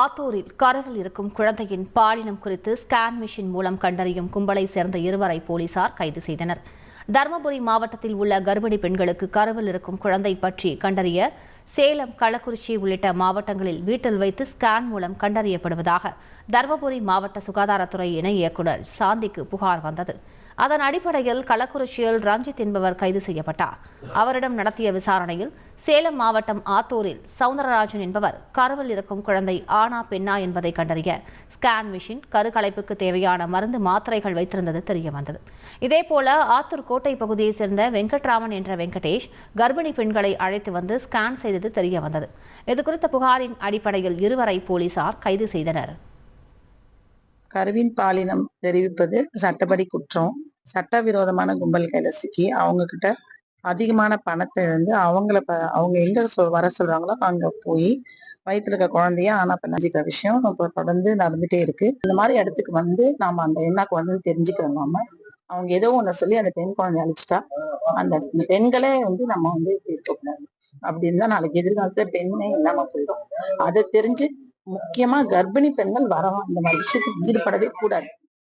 ஆத்தூரில் கருவில் இருக்கும் குழந்தையின் பாலினம் குறித்து ஸ்கேன் மிஷின் மூலம் கண்டறியும் கும்பலை சேர்ந்த இருவரை போலீசார் கைது செய்தனர். தருமபுரி மாவட்டத்தில் உள்ள கர்ப்பிணி பெண்களுக்கு கருவில் இருக்கும் குழந்தை பற்றி கண்டறிய சேலம் கள்ளக்குறிச்சி உள்ளிட்ட மாவட்டங்களில் வீட்டில் வைத்து ஸ்கேன் மூலம் கண்டறியப்படுவதாக தருமபுரி மாவட்ட சுகாதாரத்துறை இணை இயக்குநர் சாந்திக்கு புகார் வந்தது. அதன் அடிப்படையில் கள்ளக்குறிச்சியில் ரஞ்சித் என்பவர் கைது செய்யப்பட்டார். அவரிடம் நடத்திய விசாரணையில் சேலம் மாவட்டம் ஆத்தூரில் சவுந்தரராஜன் என்பவர் கருவில் இருக்கும் குழந்தை ஆனா பெண்ணா என்பதை கண்டறிய ஸ்கேன் மிஷின் கருக்கலைப்புக்கு தேவையான மருந்து மாத்திரைகள் வைத்திருந்தது தெரியவந்தது. இதேபோல ஆத்தூர் கோட்டை பகுதியைச் சேர்ந்த வெங்கட்ராமன் என்ற வெங்கடேஷ் கர்ப்பிணி பெண்களை அழைத்து வந்து ஸ்கேன் செய்தது தெரியவந்தது. இதுகுறித்த புகாரின் அடிப்படையில் இருவரை போலீசார் கைது செய்தனர். கருவின் பாலினம் தெரிவிப்பது சட்டப்படி குற்றம். சட்டவிரோதமான கும்பல் கையில சிக்கி அவங்க கிட்ட அதிகமான பணத்தை இழந்து அவங்கள ப அவங்க எங்க சொல் வர சொல்றாங்களோ அங்க போய் வயித்துல இருக்க குழந்தைய ஆனா பண்ணிக்கிற விஷயம். இப்போ தொடர்ந்து நடந்துட்டே இருக்கு. இந்த மாதிரி இடத்துக்கு வந்து நாம அந்த என்ன குழந்தை தெரிஞ்சுக்கிறோம் அவங்க ஏதோ ஒண்ணு சொல்லி அந்த பெண் குழந்தைய அழிச்சிட்டா அந்த பெண்களே வந்து நம்ம வந்து இப்படி இருக்கக்கூடாது அப்படின்னு தான் நாளைக்கு எதிர்காலத்துல பெண்ணே இல்லாம போயிடும். அதை தெரிஞ்சு முக்கியமா கர்ப்பிணி பெண்கள் வர இந்த மாதிரி விஷயத்துக்கு ஈடுபடவே கூடாது.